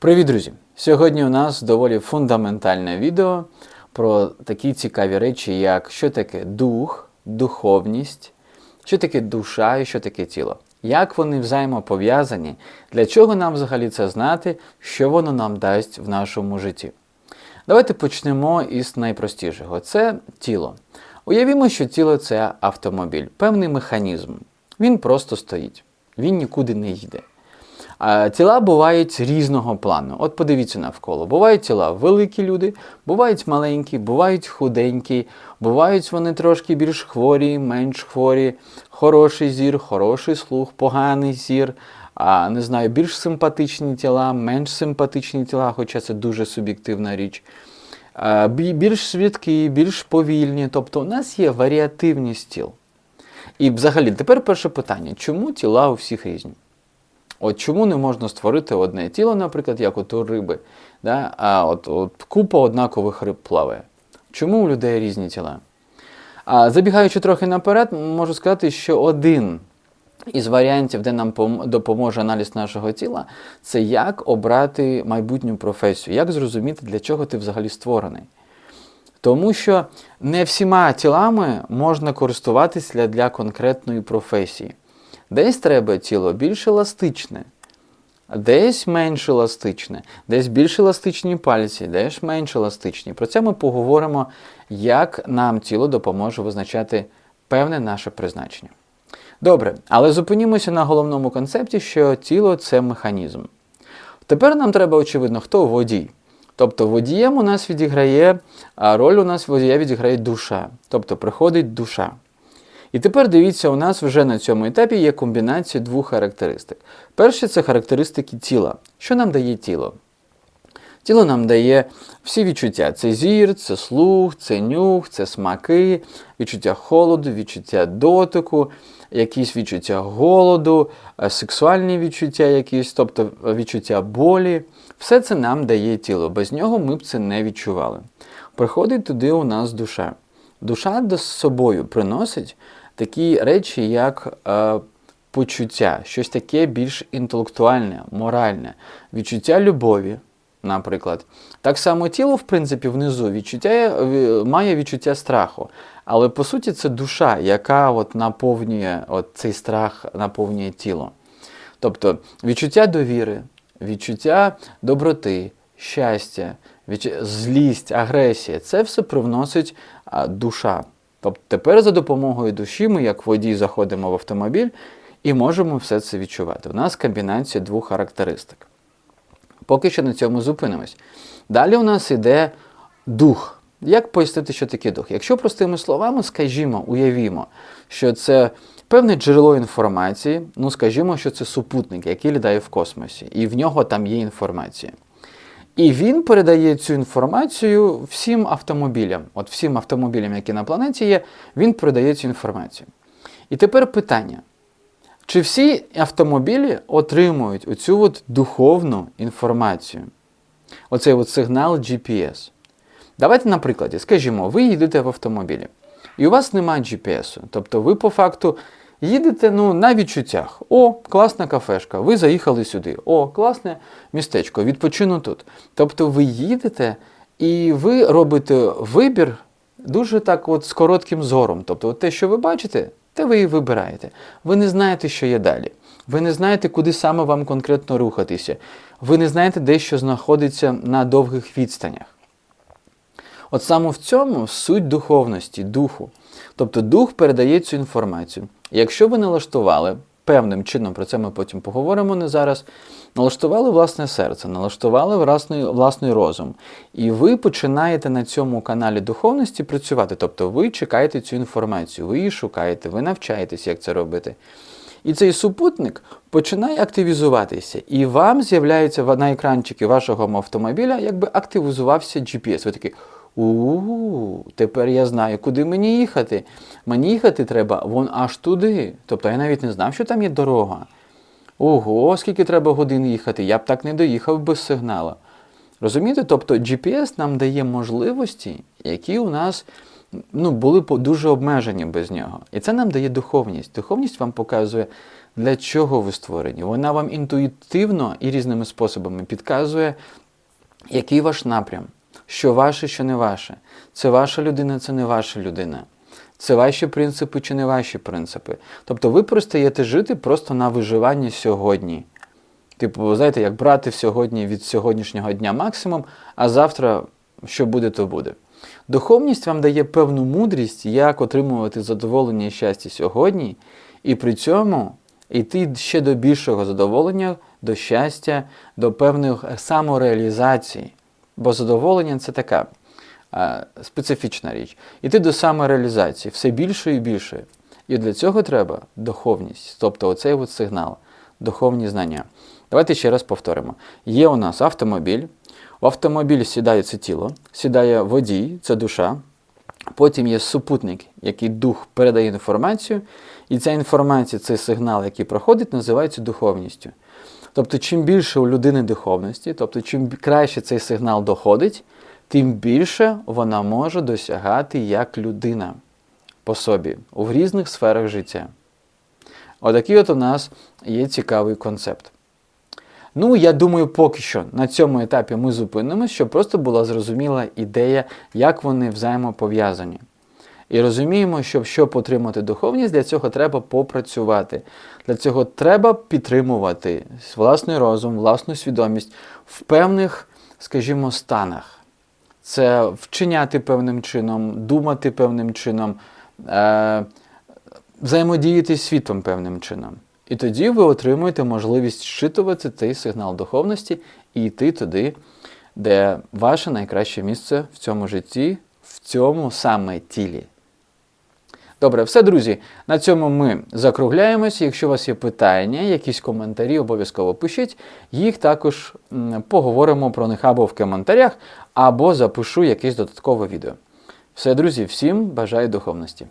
Привіт, друзі! Сьогодні у нас доволі фундаментальне відео про такі цікаві речі, як що таке дух, духовність, що таке душа і що таке тіло. Як вони взаємопов'язані, для чого нам взагалі це знати, що воно нам дасть в нашому житті. Давайте почнемо із найпростішого: це тіло. Уявімо, що тіло це автомобіль, певний механізм. Він просто стоїть, він нікуди не йде. Тіла бувають різного плану. От подивіться навколо. Бувають тіла великі люди, бувають маленькі, бувають худенькі, бувають вони трошки більш хворі, менш хворі, хороший зір, хороший слух, поганий зір, а, не знаю, більш симпатичні тіла, менш симпатичні тіла, хоча це дуже суб'єктивна річ. Більш швидкі, більш повільні. Тобто у нас є варіативність тіл. І взагалі, тепер перше питання: чому тіла у всіх різні? От чому не можна створити одне тіло, наприклад, як от у риби, да? а от, от купа однакових риб плаває. Чому у людей різні тіла? А забігаючи трохи наперед, можу сказати, що один із варіантів, де нам допоможе аналіз нашого тіла, це як обрати майбутню професію, як зрозуміти, для чого ти взагалі створений. Тому що не всіма тілами можна користуватися для, конкретної професії. Десь треба тіло більш еластичне, десь менш еластичне, десь більш еластичні пальці, десь менш еластичні. Про це ми поговоримо, як нам тіло допоможе визначати певне наше призначення. Добре, але зупинімося на головному концепті, що тіло це механізм. Тепер нам треба, очевидно, хто водій. Тобто водієм у нас відіграє, а роль у нас водія відіграє душа. Тобто приходить душа. І тепер дивіться, у нас вже на цьому етапі є комбінація двох характеристик. Перше це характеристики тіла. Що нам дає тіло? Тіло нам дає всі відчуття: це зір, це слух, це нюх, це смаки, відчуття холоду, відчуття дотику, якісь відчуття голоду, е, сексуальні відчуття, якісь, тобто е, відчуття болі. Все це нам дає тіло. Без нього ми б це не відчували. Приходить туди у нас душа. Душа до собою приносить такі речі, як е, почуття, щось таке більш інтелектуальне, моральне, відчуття любові, наприклад. Так само тіло, в принципі, внизу відчуття, е, має відчуття страху. Але по суті це душа, яка от наповнює от цей страх, наповнює тіло. Тобто відчуття довіри, відчуття доброти, щастя, відч- злість, агресія це все привносить душа. Тобто тепер за допомогою душі ми, як водій, заходимо в автомобіль і можемо все це відчувати. У нас комбінація двох характеристик. Поки що на цьому зупинимось. Далі у нас іде дух. Як пояснити, що таке дух? Якщо простими словами, скажімо, уявімо, що це певне джерело інформації, ну скажімо, що це супутник, який літає в космосі, і в нього там є інформація. І він передає цю інформацію всім автомобілям. От всім автомобілям, які на планеті є, він передає цю інформацію. І тепер питання: чи всі автомобілі отримують оцю от духовну інформацію? Оцей от сигнал GPS. Давайте на прикладі, скажімо, ви їдете в автомобілі, і у вас немає GPS. Тобто ви по факту їдете ну, на відчуттях. О, класна кафешка, ви заїхали сюди. О, класне містечко, відпочину тут. Тобто ви їдете і ви робите вибір дуже так от з коротким зором. Тобто, от те, що ви бачите, те ви і вибираєте. Ви не знаєте, що є далі. Ви не знаєте, куди саме вам конкретно рухатися. Ви не знаєте, де що знаходиться на довгих відстанях. От саме в цьому суть духовності, духу. Тобто дух передає цю інформацію. Якщо ви налаштували певним чином, про це ми потім поговоримо не зараз, налаштували власне серце, налаштували власний, власний розум, і ви починаєте на цьому каналі духовності працювати. Тобто ви чекаєте цю інформацію, ви її шукаєте, ви навчаєтесь, як це робити. І цей супутник починає активізуватися, і вам з'являється на екранчики вашого автомобіля, якби активізувався GPS. Ви такі. У, тепер я знаю, куди мені їхати. Мені їхати треба вон аж туди. Тобто я навіть не знав, що там є дорога. Ого, скільки треба годин їхати, я б так не доїхав без сигнала. Розумієте? Тобто GPS нам дає можливості, які у нас ну, були дуже обмежені без нього. І це нам дає духовність. Духовність вам показує, для чого ви створені. Вона вам інтуїтивно і різними способами підказує, який ваш напрям, що ваше, що не ваше. Це ваша людина, це не ваша людина. Це ваші принципи чи не ваші принципи. Тобто ви перестаєте жити просто на виживанні сьогодні. Типу, знаєте, як брати сьогодні від сьогоднішнього дня максимум, а завтра що буде, то буде. Духовність вам дає певну мудрість, як отримувати задоволення і щастя сьогодні, і при цьому йти ще до більшого задоволення, до щастя, до певних самореалізацій. Бо задоволення це така а, специфічна річ. Іти до самореалізації все більше і більше. І для цього треба духовність, тобто оцей от сигнал, духовні знання. Давайте ще раз повторимо. Є у нас автомобіль. В автомобіль сідає це тіло, сідає водій, це душа. Потім є супутник, який дух передає інформацію, і ця інформація, цей сигнал, який проходить, називається духовністю. Тобто, чим більше у людини духовності, тобто, чим краще цей сигнал доходить, тим більше вона може досягати як людина по собі в різних сферах життя. Отакий от у нас є цікавий концепт. Ну, я думаю, поки що на цьому етапі ми зупинимося, щоб просто була зрозуміла ідея, як вони взаємопов'язані. І розуміємо, що щоб отримати духовність, для цього треба попрацювати. Для цього треба підтримувати власний розум, власну свідомість в певних, скажімо, станах. Це вчиняти певним чином, думати певним чином, е- взаємодіяти світом певним чином. І тоді ви отримуєте можливість щитувати цей сигнал духовності і йти туди, де ваше найкраще місце в цьому житті, в цьому саме тілі. Добре, все, друзі. На цьому ми закругляємось. Якщо у вас є питання, якісь коментарі, обов'язково пишіть. Їх також поговоримо про них або в коментарях, або запишу якесь додаткове відео. Все, друзі, всім бажаю духовності.